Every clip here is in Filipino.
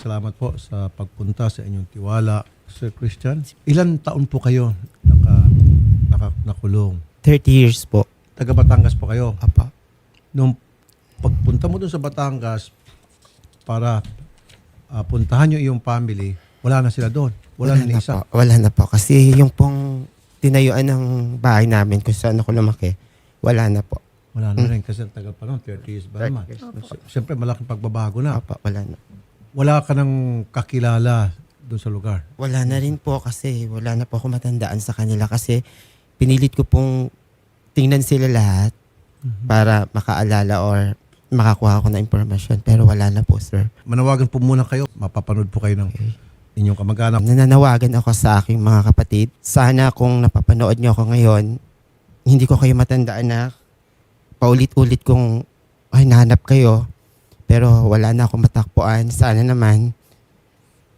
salamat po sa pagpunta sa inyong tiwala. Sir Christian, ilan taon po kayo naka, naka, nakulong? 30 years po. Taga Batangas po kayo. Apa. Nung pagpunta mo dun sa Batangas para ah, puntahan yung iyong family, wala na sila doon. Wala, na ni na isa. po. Wala na po. Kasi yung pong tinayuan ng bahay namin kung saan ako lumaki, wala na po. Wala na rin kasi tagal pa noon, 30 years ba 30 naman. Siyempre malaking pagbabago na. Apa, wala na. Wala ka nang kakilala doon sa lugar. Wala na rin po kasi wala na po ako matandaan sa kanila kasi pinilit ko pong tingnan sila lahat para makaalala or makakuha ako ng impormasyon. Pero wala na po, sir. Manawagan po muna kayo, mapapanood po kayo ng inyong kamag-anak. Nananawagan ako sa aking mga kapatid. Sana kung napapanood niyo ako ngayon, hindi ko kayo matandaan na paulit-ulit kong ay nahanap kayo. Pero wala na akong matakpuan. Sana naman,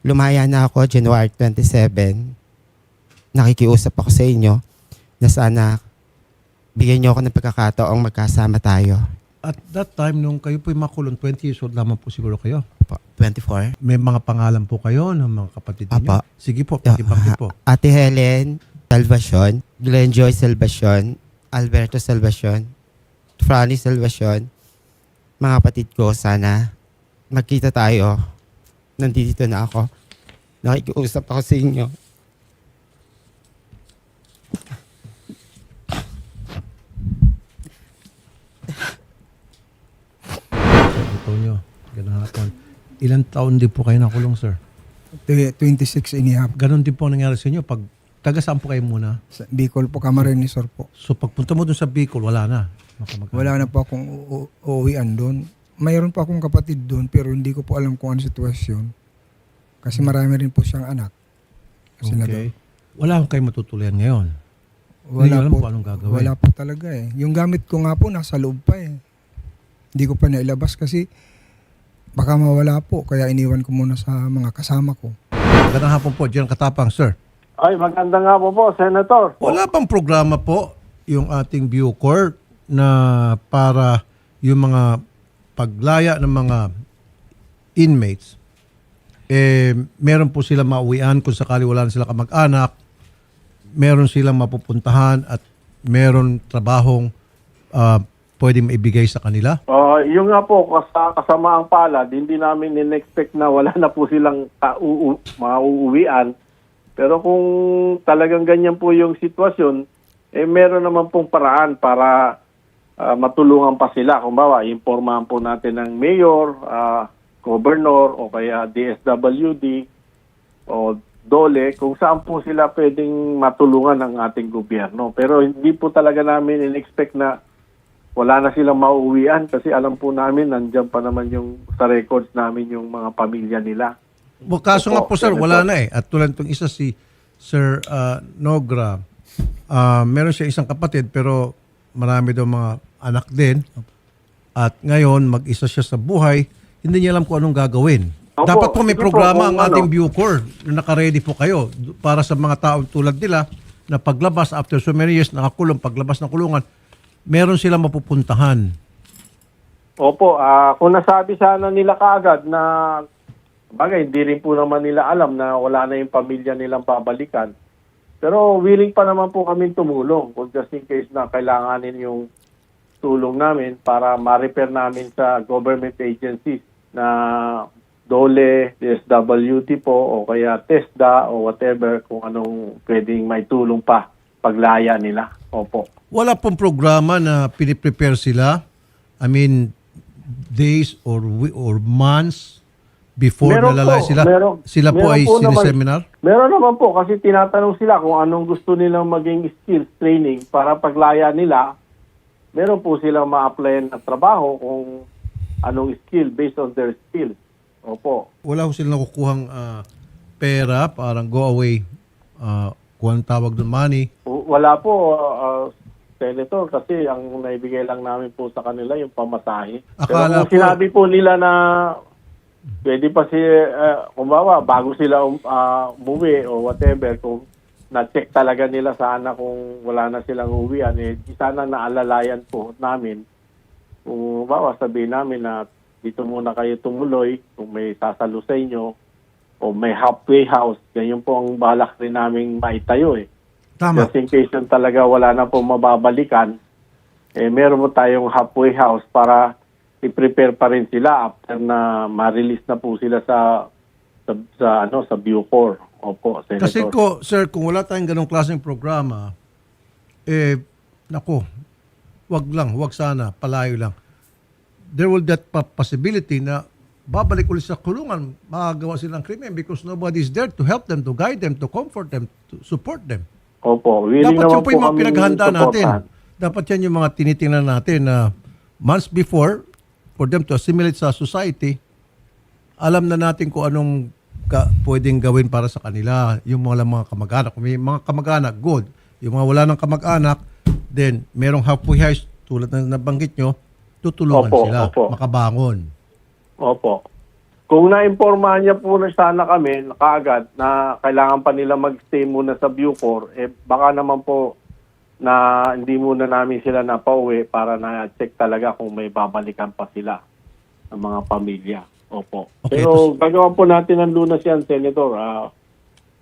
lumaya na ako January 27. Nakikiusap ako sa inyo na sana bigyan niyo ako ng pagkakataong magkasama tayo. At that time, nung kayo po makulong, 20 years old lamang po siguro kayo. Po, 24. May mga pangalan po kayo ng mga kapatid ninyo? Apa. Sige po, pakibangkit po. Ate Helen Salvacion, Glenn Joy Salvacion, Alberto Salvacion, Franny Salvacion, mga kapatid ko, sana magkita tayo. Nandito na ako. Nakikiusap ako sa inyo. Ito nyo, ganun hapon. Ilan taon din po kayo nakulong, sir? Tw- 26 and a half. Ganon din po ang nangyari sa inyo. Pag taga saan po kayo muna? Sa Bicol po, Camarines Sur po. So pagpunta mo dun sa Bicol, wala na. Makamag- Wala na po akong u- u- uuwian doon. Mayroon pa akong kapatid doon pero hindi ko po alam kung ano sitwasyon. Kasi marami rin po siyang anak. Sila Okay. Wala akong kayo matutuloyan ngayon. Hindi Wala alam kung anong gagawin. Wala po talaga eh. Yung gamit ko nga po nasa loob pa eh. Hindi ko pa nailabas kasi baka mawala po. Kaya iniwan ko muna sa mga kasama ko. Magandang hapon po, Diyan Katapang, sir. Ay, maganda nga po po, Senator. Wala pang programa po yung ating Bucor na para yung mga paglaya ng mga inmates, eh, meron po sila mauwian kung sakali wala na sila kamag-anak, meron silang mapupuntahan at meron trabahong ah, pwedeng maibigay sa kanila. Uh, yung nga po, kas- kasamaang palad, hindi namin in-expect na wala na po silang ka-uu- mauuwian. Pero kung talagang ganyan po yung sitwasyon, eh meron naman pong paraan para ah, matulungan pa sila. Kung bawa, impormahan po natin ng mayor, ah, governor, o kaya DSWD, o dole, kung saan po sila pwedeng matulungan ng ating gobyerno. Pero hindi po talaga namin in-expect na wala na silang mauuwian kasi alam po namin nandiyan pa naman yung sa records namin yung mga pamilya nila. Well, kaso nga po Opo, sir, Senator. wala na eh. At tulad itong isa si Sir ah, Nogra, ah, meron siya isang kapatid pero marami daw mga anak din. At ngayon, mag-isa siya sa buhay, hindi niya alam kung anong gagawin. Opo, Dapat po may programa ang ating ano. Bucor na naka-ready po kayo para sa mga tao tulad nila na paglabas after so many years nakakulong, paglabas ng kulungan, meron silang mapupuntahan. Opo, ah kung nasabi sana nila kaagad na bagay, hindi rin po naman nila alam na wala na yung pamilya nilang babalikan. Pero willing pa naman po kami tumulong kung just in case na kailanganin yung tulong namin para ma-repair namin sa government agencies na DOLE, DSWT po, o kaya TESDA o whatever kung anong pwedeng may tulong pa paglaya nila. Opo. Wala pong programa na piniprepare sila. I mean, days or or months before Meron nalalay po, sila. meron- sila po meron ay po naman. sineseminar. Meron naman po kasi tinatanong sila kung anong gusto nilang maging skills training para paglaya nila. Meron po silang ma-apply na trabaho kung anong skill based on their skills. Opo. Wala ko silang nakukuhang ah, pera, parang go away, uh, kung anong tawag doon, money. Wala po, uh, Senator, kasi ang naibigay lang namin po sa kanila yung pamasahe. Akala Pero kung ko- sinabi po nila na pwede pa si, uh, kumbawa, bago sila um, uh, umuwi o whatever, kung na-check talaga nila sana kung wala na silang uwian, eh, sana naalalayan po namin. Kung bawa sabihin namin na dito muna kayo tumuloy kung may sasalo sa inyo o may halfway house. Ganyan po ang balak rin namin maitayo eh. Tama. Just in case na talaga wala na po mababalikan, eh meron po tayong halfway house para i-prepare pa rin sila after na ma-release na po sila sa sa, sa ano sa Bucor. Opo, Senator. Kasi ko, sir, kung wala tayong ganong klaseng programa, eh, nako, wag lang, wag sana, palayo lang. There will that possibility na babalik ulit sa kulungan, magagawa silang krimen because nobody is there to help them, to guide them, to comfort them, to support them. Opo, willing Dapat naman po yung mga kami pinaghanda natin. Dapat yan yung mga tinitingnan natin na months before, for them to assimilate sa society, alam na natin kung anong ka, pwedeng gawin para sa kanila. Yung mga mga kamag-anak. Kung may mga kamag-anak, good. Yung mga wala ng kamag-anak, then merong halfway house, tulad na nabanggit nyo, tutulungan Opo, sila opo. makabangon. Opo. Kung naimpormahan niya po na sana kami kaagad na kailangan pa nila magstay muna sa Bucor, eh baka naman po na hindi muna namin sila napauwi para na-check talaga kung may babalikan pa sila ng mga pamilya. Opo. Okay, Pero gagawa po natin ng lunas yan, Senator. Ah,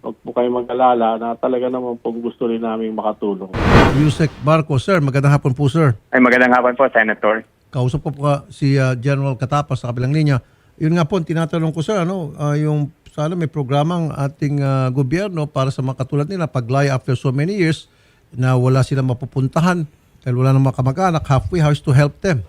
huwag po kayo mag-alala na talaga naman po gusto rin namin makatulong. Yusek Barco, sir, magandang hapon po, sir. Ay, magandang hapon po, Senator. Kausap ko po ka si uh, General Katapas sa kabilang linya. Yun nga po, tinatanong ko sir, ano, ah, yung sana may programang ating ah, gobyerno para sa mga katulad nila, paglaya after so many years, na wala silang mapupuntahan dahil wala nang mga kamag-anak, halfway house to help them.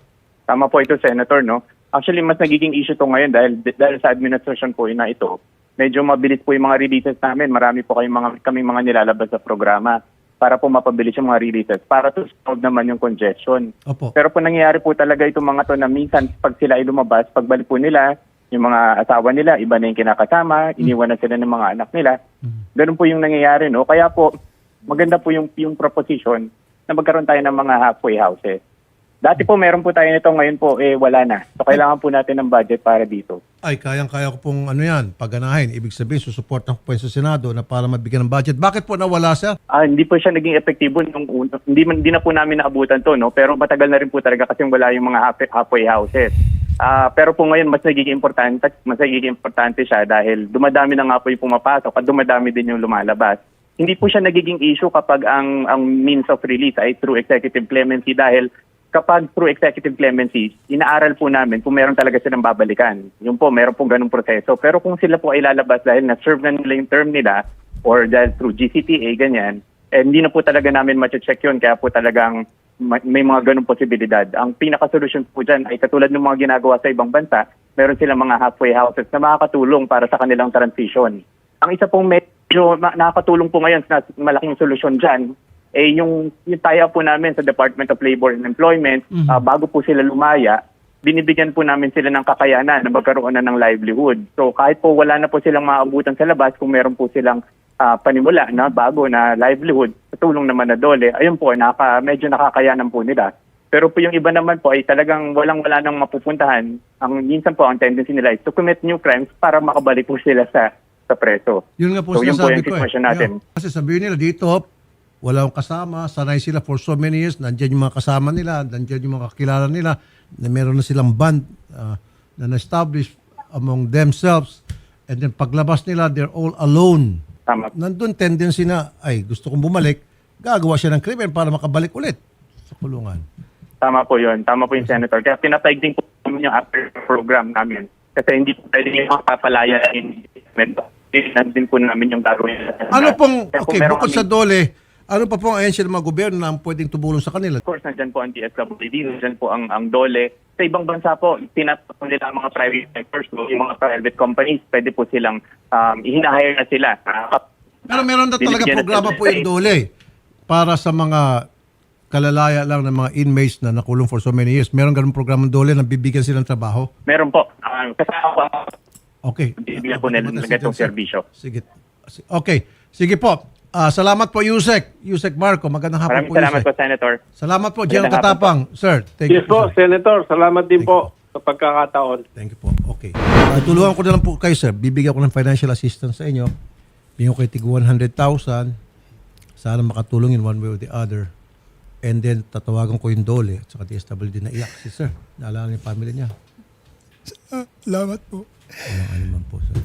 Tama po ito, Senator, no? Actually, mas nagiging issue to ngayon dahil, dahil sa administration po na ito, medyo mabilis po yung mga releases namin. Marami po kayong mga, kaming mga nilalabas sa programa para po mapabilis yung mga releases para to solve naman yung congestion. Opo. Pero po nangyayari po talaga itong mga to na minsan pag sila ay lumabas, pagbalik po nila, yung mga asawa nila, iba na yung kinakasama, iniwan na sila ng mga anak nila. Ganun po yung nangyayari, no? Kaya po, maganda po yung, yung proposition na magkaroon tayo ng mga halfway houses. Dati po meron po tayo nito, ngayon po eh wala na. So kailangan po natin ng budget para dito. Ay, kayang-kaya ko pong ano yan, paganahin. Ibig sabihin, susuportan ko po yan sa Senado na para mabigyan ng budget. Bakit po nawala sir? Ah, hindi po siya naging epektibo nung una. Hindi, man- hindi na po namin naabutan to, no? Pero matagal na rin po talaga kasi wala yung mga half- halfway houses. Ah, pero po ngayon mas nagiging importante, mas nagiging importante siya dahil dumadami na nga po yung pumapasok at dumadami din yung lumalabas. Hindi po siya nagiging issue kapag ang ang means of release ay through executive clemency dahil kapag through executive clemency, inaaral po namin kung meron talaga silang babalikan. Yung po, meron pong ganung proseso. Pero kung sila po ay lalabas dahil na-serve na nila yung term nila or dahil through GCTA, ganyan, eh, hindi na po talaga namin ma-check yun. Kaya po talagang ma- may mga ganung posibilidad. Ang pinaka-solution po dyan ay katulad ng mga ginagawa sa ibang bansa, meron silang mga halfway houses na makakatulong para sa kanilang transition. Ang isa pong medyo ma- nakakatulong po ngayon na malaking solusyon dyan, eh yung, yung tie-up po namin sa Department of Labor and Employment, ah, bago po sila lumaya, binibigyan po namin sila ng kakayanan na magkaroon na ng livelihood. So kahit po wala na po silang maabutan sa labas, kung meron po silang ah, panimula na bago na livelihood, tulong naman na dole, ayun po, naka, medyo nakakayanan po nila. Pero po yung iba naman po ay talagang walang-wala nang mapupuntahan. Ang minsan po ang tendency nila is to commit new crimes para makabalik po sila sa sa preso. Yun nga po So, yun po sinasabi yung ko eh. natin. Yun. Kasi sabihin nila dito, wala akong kasama, sanay sila for so many years, nandyan yung mga kasama nila, nandyan yung mga kakilala nila, na meron na silang band ah, na na-establish among themselves, and then paglabas nila, they're all alone. Tama. Nandun tendency na, ay gusto kong bumalik, gagawa siya ng krimen para makabalik ulit sa kulungan. Tama po yun. Tama po yung Senator. Kaya pinataig din po yung after program namin. Kasi hindi po pwede yung makapalaya in din po namin yung gagawin. Ano pong, Kaya po okay, meron bukod kami- sa dole, ano pa pong ahensya ng mga gobyerno na pwedeng tumulong sa kanila? Of course, nandyan po ang DSWD, nandyan po ang, ang DOLE. Sa ibang bansa po, tinatapon nila ang mga private sectors, so yung mga private companies, pwede po silang um, ihinahire na sila. Pero meron na talaga binibigyan programa po yung dole para sa mga kalalaya lang ng mga inmates na nakulong for so many years. Meron ganun programang dole na bibigyan silang trabaho. Meron po. Ah, kasama po Okay. Bibigyan po nila ng ganitong serbisyo. Sige. Okay. Sige po. Ah, salamat po, Yusek. Yusek Marco. Magandang hapon Maraming po, salamat Yusek. po, Senator. Salamat po, General Magandang hapon Katapang. Sir, thank Yes you po, sir. Senator. Salamat din Thank po sa pagkakataon. Thank you po. Okay. Uh, tulungan ko na lang po kayo, sir. Bibigyan ko ng financial assistance sa inyo. Bigyan ko kayo tig 100,000. Sana makatulong in one way or the other. And then, tatawagan ko yung dole at saka DSWD na iyak si sir. Naalala yung family niya. Ah, Salamat po. Walang anuman po, sir.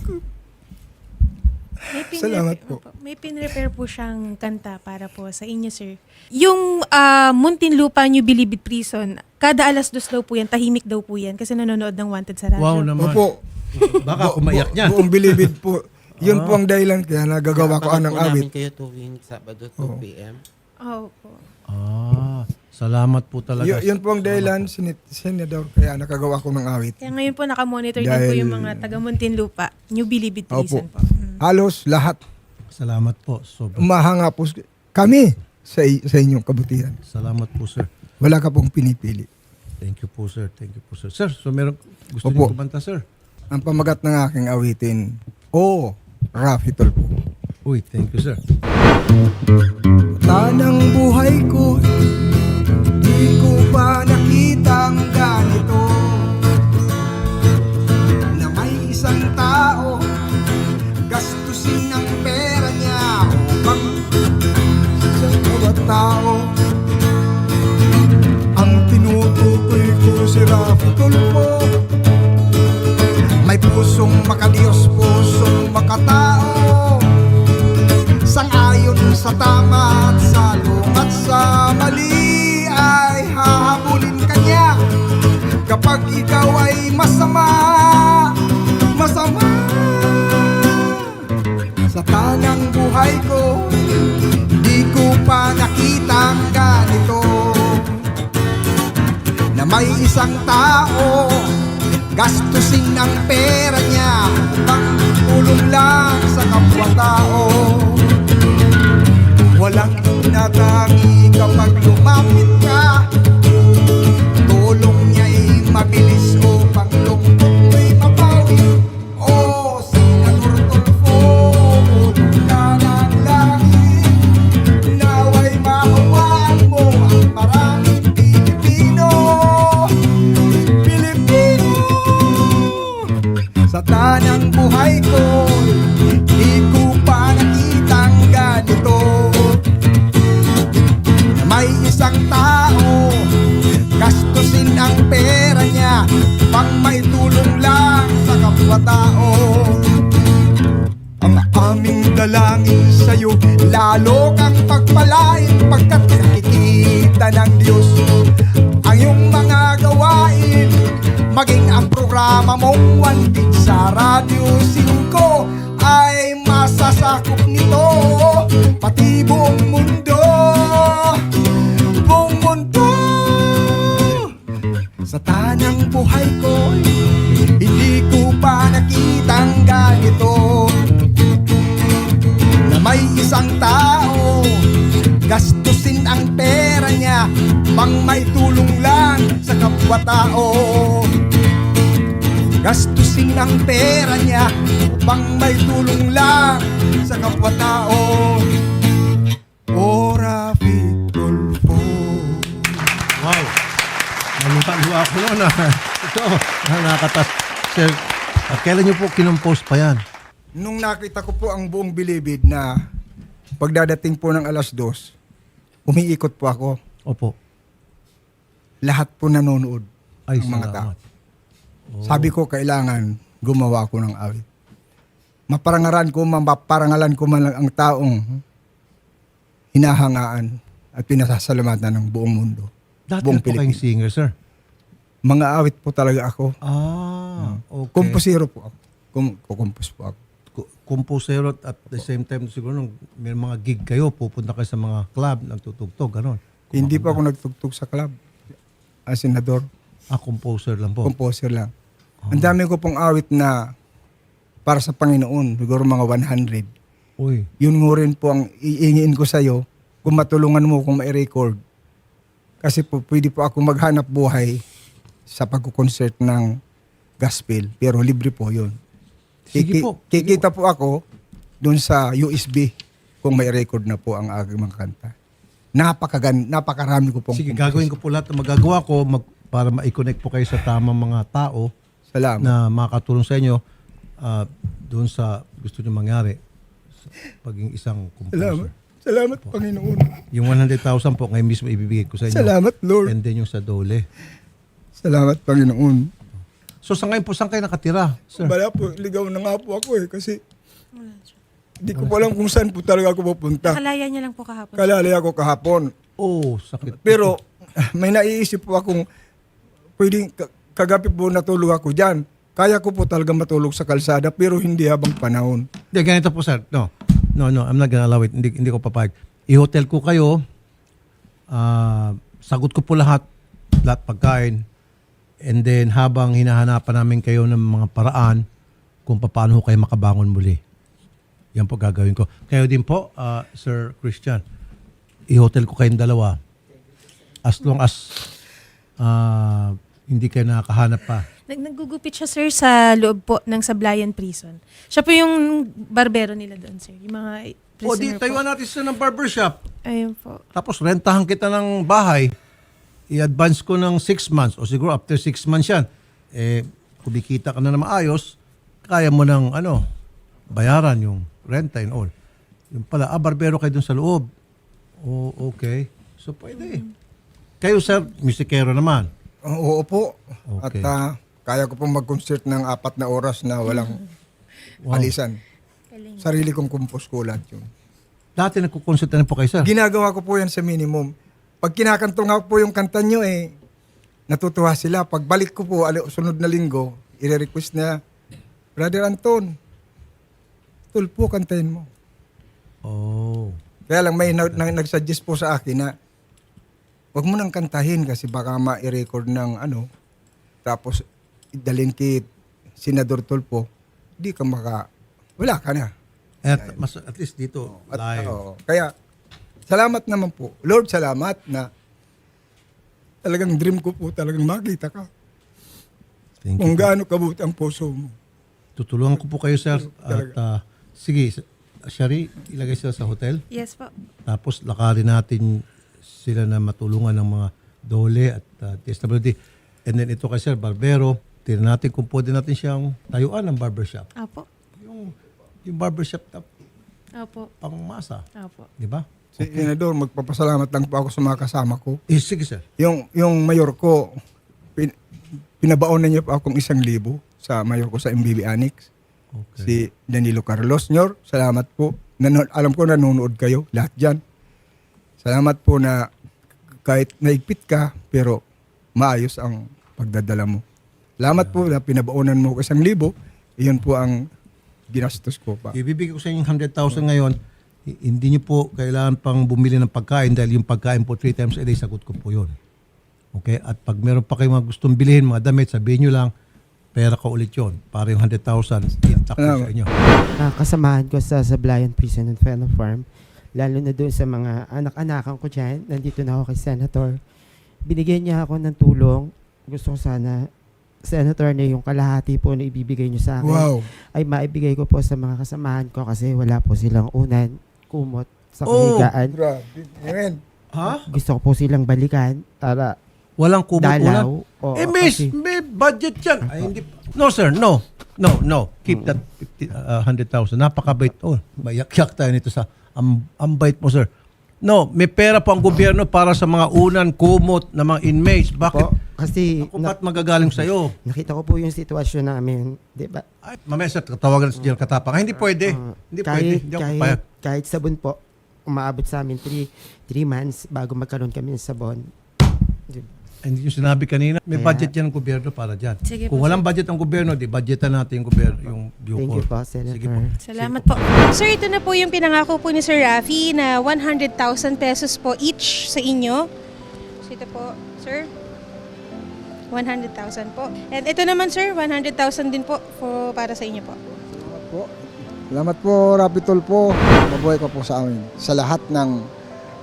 May pin- Salamat po. Opo. May pin-repair po siyang kanta para po sa inyo, sir. Yung ah, Muntinlupa New Bilibid Prison, kada alas dos daw po yan, tahimik daw po yan kasi nanonood ng Wanted sa radyo. Wow naman. Opo. Baka kumayak niya. Buong bilibid po. Yun po ang dahilan kaya nagagawa ko Abangan anong po namin awit. kayo tuwing Sabado 2 p.m. Opo. Ah, salamat po talaga. Y- yun po ang dahilan, sinit, senador, kaya nakagawa ko ng awit. Kaya ngayon po nakamonitor din po Dahil- yung mga taga Muntinlupa, New Bilibid Prison po. Mm. Halos lahat Salamat po. Sobrang umahanga po kami sa, i- sa inyong kabutihan. salamat po, sir. Wala ka pong pinipili. Thank you po, sir. Thank you po, sir. Sir, so meron gusto Opo. niyo kumanta, sir? Ang pamagat ng aking awitin, Oh, Rafi Tulfo. Uy, thank you, sir. Tanang buhay ko, tao, ang tinutukoy ko si Rafi May pusong makadiyos, pusong makatao. Sang-ayon sa tama at sa lungat sa mali ay buhay ko, di ko pa nakitang ganito. Na may isang tao, gastusin ang pera niya Upang tulong lang sa kapwa-tao Walang tinatangi kapag lumapit ka Tulong niya'y mabilis isang tao. Gastusin ang pera niya Pang may tulong lang sa kapwa-tao Ang aming dalangin sa'yo Lalo kang pagpalain Pagkat nakikita ng Diyos. Ang iyong mga gawain Maging ang programa mong Beat sa Radyo 5 Ay masasakop nito. Pati buong Sa tanang buhay ko. Hindi ko pa nakitang ganito Na may isang tao. Gastusin ang pera niya Pang may tulong lang sa kapwa-tao. Gastusin ang pera niya Pang may tulong lang sa kapwa-tao ako noon. ah. Ito, nakakatas. Sir, kailan niyo po kinompose pa yan? Nung nakita ko po ang buong bilibid na pagdadating po ng alas dos, umiikot po ako. Opo. Lahat po nanonood Ay, ang mga tao. salamat. Oh. Sabi ko, kailangan gumawa ko ng awit. Maparangaran ko, maparangalan ko man ang taong hinahangaan at pinasasalamatan ng buong mundo. Dati buong na po kayong Pilipinas. singer, sir. Mga awit po talaga ako. Ah, okay. Komposero po ako. Kum- kukumpos po ako. Composer at the same time siguro nung may mga gig kayo, pupunta kayo sa mga club, nagtutugtog, gano'n. Hindi pa ako nagtugtog sa club. As senador, Ah, composer lang po. composer lang. Ang dami ko pong awit na para sa Panginoon, siguro mga 100. Uy, Yun nga rin po ang iingin ko sa'yo kung matulungan mo kung ma-record. Kasi po, pwede po ako maghanap buhay sa pagkukonsert ng gospel. Pero libre po yun. Sige Kiki- po. Kikita po ako dun sa USB kung may record na po ang aking mga kanta. Napakagan, napakarami ko pong sige, gagawin ko po lahat na magagawa ko mag, para ma-connect po kayo sa tamang mga tao Salamat. na makatulong sa inyo ah, doon sa gusto nyo mangyari sa paging isang Salamat. composer. Salamat, Panginoon. Yung 100,000 po ngayon mismo ibibigay ko sa inyo. Salamat, Lord. And then yung sa dole. Salamat, Panginoon. So sa ngayon po, saan kayo nakatira? Sir? Wala po, ligaw na nga po ako eh kasi hindi ko po alam kung saan po talaga ako pupunta. Nakalaya niya lang po kahapon. Kalali ako kahapon. Oh, sakit. Pero may naiisip po akong pwedeng ka- kagabi po natulog ako dyan. Kaya ko po talaga matulog sa kalsada pero hindi habang panahon. Hindi, ganito po sir. No, no, no. I'm not gonna allow it. Hindi, hindi ko papayag. I-hotel ko kayo. ah, sagot ko po lahat. Lahat pagkain. And then habang hinahanapan namin kayo ng mga paraan kung paano ho kayo makabangon muli. Yan po gagawin ko. Kayo din po, ah, Sir Christian. I-hotel ko kayong dalawa. As long as ah, hindi kayo nakakahanap pa. Nag naggugupit siya, sir, sa loob po ng Sablayan Prison. Siya po yung barbero nila doon, sir. Yung mga O di, prisoner tayuan natin sila ng barbershop. Ayun po. Tapos rentahan kita ng bahay, i-advance ko ng 6 months o siguro after 6 months yan, eh, kumikita ka na na maayos, kaya mo ng ano, bayaran yung renta and all. Yung pala, ah, barbero kayo dun sa loob. Oh, okay. So, pwede. Kayo, sir, musikero naman. Oo po. Okay. At ah, kaya ko pong mag-concert ng apat na oras na walang Wow. alisan. Sarili kong compose ko lahat yun. Dati nagkukonsulta na po kayo, sir. Ginagawa ko po yan sa minimum. Pag kinakanto nga po yung kanta nyo eh, natutuwa sila. Pagbalik ko po, ali- sunod na linggo, i-request na, Brother Anton, tulpo, kantahin mo. Oh. Kaya lang may na, na- nag-suggest po sa akin na wag mo nang kantahin kasi baka ma-record ng ano. Tapos idalhin kay Senador Tulpo, di ka maka wala ka na. At, mas, at least dito, At, live. oo. kaya salamat naman po. Lord, salamat na talagang dream ko po talagang makita ka. Thank you. Kung gaano kabuti ang puso mo. Tutulungan ko po kayo, sir. At, ah, sige, Shari, ilagay sila sa hotel. Yes po. Tapos lakarin natin sila na matulungan ng mga dole at uh, TSWD. And then ito kay Sir Barbero, tingnan natin kung pwede natin siyang tayuan ng barbershop. Apo. Yung, yung barbershop na Apo. pangmasa. Apo. Di ba? Si Senador, magpapasalamat lang po ako sa mga kasama ko. Eh, sige sir. Yung, yung mayor ko, pin, pinabaonan niya po akong isang libo sa mayor ko sa MBB Annex. Okay. Si Danilo Carlos. Nyor, salamat po. Nano- alam ko nanonood kayo, lahat dyan. Salamat po na kahit naigpit ka, pero maayos ang pagdadala mo. Salamat po na pinabaonan mo ko isang libo. Iyon po ang ginastos ko pa. Ibibigay ko sa inyo yung 100,000 ngayon. Hi- Hindi niyo po kailangan pang bumili ng pagkain dahil yung pagkain po three times a day, sagot ko po yun. Okay? At pag meron pa kayong mga gustong bilhin, mga damit, sabihin nyo lang, pera ka ulit yun. Para yung 100,000, intact po sa inyo. Ah, kasamahan ko sa Sablayan Prison and Fellow Farm, lalo na doon sa mga anak-anakan ko dyan, nandito na ako kay Senator. Binigyan niya ako ng tulong. Gusto ko sana, Senator, na yung kalahati po na ibibigay niyo sa akin Wow. ay maibigay ko po sa mga kasamahan ko kasi wala po silang unan, kumot, sa Oh! kahigaan. Grabe. Amen. Ha? Gusto ko po silang balikan para Walang kumot dalaw. ulan? Oo, eh, miss, kasi- may budget yan. Ay, hindi. No, sir, no. No, no. Keep that 50, uh, 100,000. Napakabait. Oh, mayak-yak tayo nito sa am, ang bait mo, sir. No, may pera po ang gobyerno para sa mga unan, kumot na mga inmates. Bakit? Kasi Ako na- ba't magagaling sa'yo? nakita ko po yung sitwasyon namin, di ba? Ay, mamaya sir, tatawagan sa General Katapang. Ay, hindi pwede. Ah, hindi kahit, pwede. Hindi ako kahit, papayag. kahit sabon po, umaabot sa amin 3 months bago magkaroon kami ng sabon. Di ba? And yung sinabi kanina, may Kaya- budget yan ang gobyerno para dyan. Sige Kung po, walang budget ang gobyerno, di budgetan natin yung gobyerno, yung Thank you Bucor. po, Senator. Sige po. Salamat po. Sir, ito na po yung pinangako po ni Sir Rafi na 100,000 pesos po each sa inyo. So ito po, sir. 100,000 po. And ito naman, sir, 100,000 din po for, para sa inyo po. Salamat po. Salamat po, Rapitol po. Mabuhay ka po sa amin. Sa lahat ng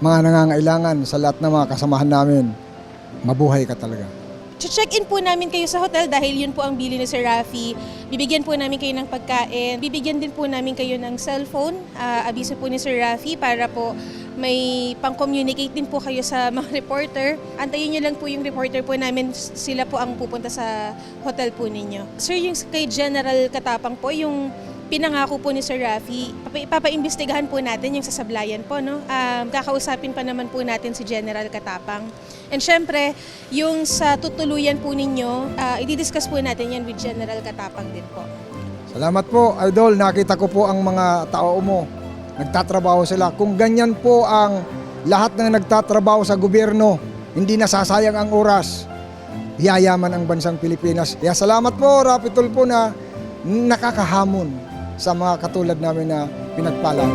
mga nangangailangan, sa lahat ng mga kasamahan namin, mabuhay ka talaga. Check-in po namin kayo sa hotel dahil yun po ang bili ni Sir Rafi. Bibigyan po namin kayo ng pagkain. Bibigyan din po namin kayo ng cellphone. Ah, abiso po ni Sir Rafi para po may pang-communicate din po kayo sa mga reporter. Antayin nyo lang po yung reporter po namin. Sila po ang pupunta sa hotel po ninyo. Sir, yung kay General Katapang po, yung pinangako po ni Sir Rafi, papa- papaimbestigahan po natin yung sasablayan po. No? Um, kakausapin pa naman po natin si General Katapang. And syempre, yung sa tutuluyan po ninyo, uh, i-discuss po natin yan with General Katapang din po. Salamat po, Idol. Nakita ko po ang mga tao mo. Nagtatrabaho sila. Kung ganyan po ang lahat ng nagtatrabaho sa gobyerno, hindi nasasayang ang oras, yayaman ang bansang Pilipinas. Kaya salamat po, Rapitol po na nakakahamon sa mga katulad namin na pinagpala.